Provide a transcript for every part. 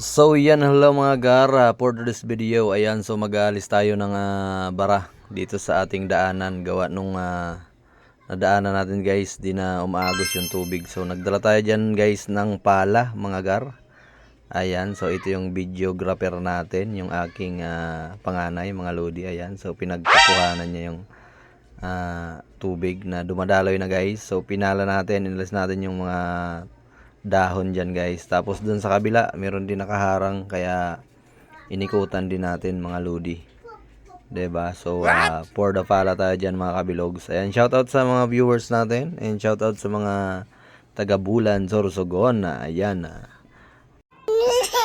So yan, hello mga gara for this video. Ayan, so mag-aalis tayo ng ah, bara dito sa ating daanan. Gawa nung ah, nadaanan natin guys, di na umaagos yung tubig. So nagdala tayo dyan guys ng pala mga gar. Ayan, so ito yung videographer natin, yung aking ah, panganay, mga lodi. Ayan, so pinagkukuhanan niya yung ah, tubig na dumadaloy na guys. So pinala natin, inalis natin yung mga dahon dyan guys. Tapos dun sa kabila, meron din nakaharang kaya inikutan din natin mga lodi. 'Di ba So uh, for the pala tayo dyan mga kabilogs. Ayan, shoutout sa mga viewers natin and shoutout sa mga taga Bulan, Sorsogon. Ayan.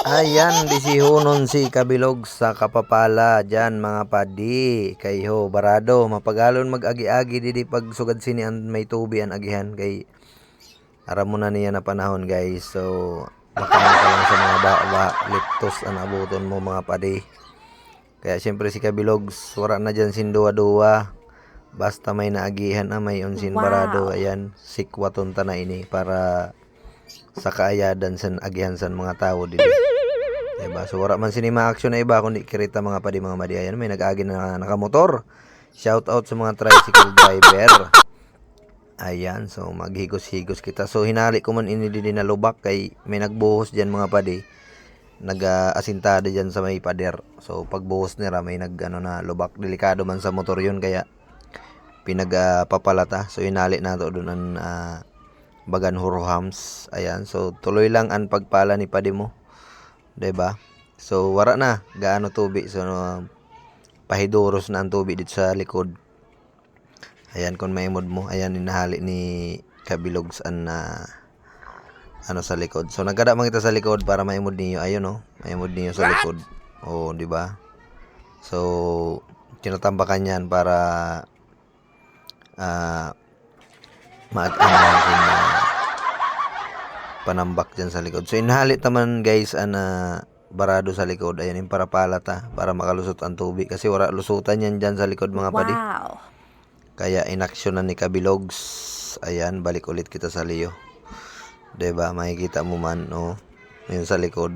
Ayan, disihunon si Kabilog sa kapapala dyan mga padi. Kayho, barado, mapagalon mag-agi-agi didi pag sugad sini ang may tubi ang agihan kay aram mo na niya na panahon guys. So, makaman ka lang sa mga ba-ba, liptos ang abuton mo mga padi. Kaya siyempre si Kabilogs, wala na dyan sinduwa-duwa. Basta may naagihan na may unsin barado. Ayan, sikwaton ta na ini para sa kaayadan sa agihan sa mga tao dito. Diba? So wala man sinima action na iba kundi kirita mga padi mga madi. Ayan, may nag-agi na nakamotor. Shout out sa mga tricycle driver. Ayan, so maghigos-higos kita. So hinali ko man ini din na lubak kay may nagbuhos diyan mga padi. Nag-asintada diyan sa may pader. So pagbuhos nila may nag ano na lubak. Delikado man sa motor yun kaya pinagpapalata. so hinali na to doon ang ah, bagan hurhams. Ayan, so tuloy lang ang pagpala ni padi mo. 'Di ba? So wara na gaano tubig so no, pahiduros na ang tubig dito sa likod. Ayan kung may mood mo, ayan inahali ni Kabilogs an na ano sa likod. So nagkada man kita sa likod para maimod niyo. Ayun no, maimod niyo sa likod. Oh, 'di ba? So tinatambakan yan para ah maag-ano na panambak dyan sa likod. So inhalit naman guys ana barado sa likod. Ayan yung para palata para makalusot ang tubig kasi wala lusutan yan dyan sa likod mga padi. Wow. Kaya inaksyon na ni Kabilogs. Ayan, balik ulit kita sa Leo. ba? Makikita mo man, no? Yun sa likod.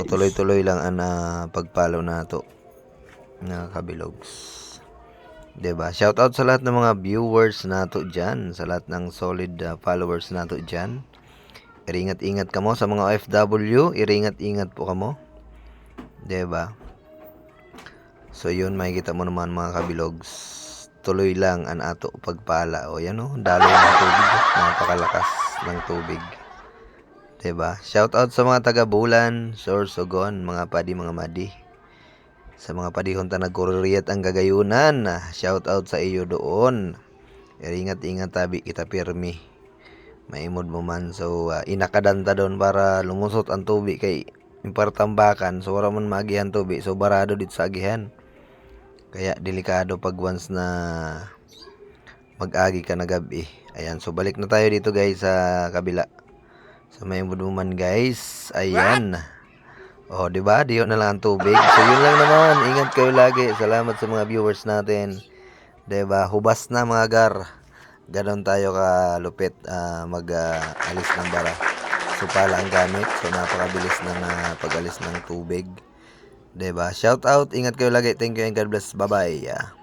So tuloy-tuloy lang ang ah, pagpalo na to na Kabilogs. ba? Shout out sa lahat ng mga viewers nato diyan, sa lahat ng solid ah, followers nato diyan. Iringat-ingat kamo sa mga OFW, iringat-ingat po kamo. 'Di ba? So yun, makikita mo naman mga kabilogs. Tuloy lang ang ato pagpala. O yan o, daloy ng tubig. Napakalakas ng tubig. 'Di ba? Shout out sa mga taga Bulan, Sorsogon, mga padi, mga madi. Sa mga padihon ta nagkuriyat ang gagayunan. Shout out sa iyo doon. Ingat-ingat tabi kita pirmi. Maimod mo man. So, ah, inakadanta doon para lumusot ang tubig kay impartambakan. So, wala man maagihan tubig. So, barado dito sa agihan. Kaya, delikado pag once na mag-agi ka na gabi. Ayan, so balik na tayo dito guys sa kabila. So, maimod mo man guys. Ayan. Oh, 'di ba? Diyo na lang ang tubig. So, yun lang naman. Ingat kayo lagi. Salamat sa mga viewers natin. 'Di ba? Hubas na mga gar. Ganon tayo ka lupit ah, mag ah, alis ng bara. So, pala ang gamit. So, napakabilis ng ah, pag-alis ng tubig. 'Di ba? Shout out. Ingat kayo lagi. Thank you and God bless. Bye-bye.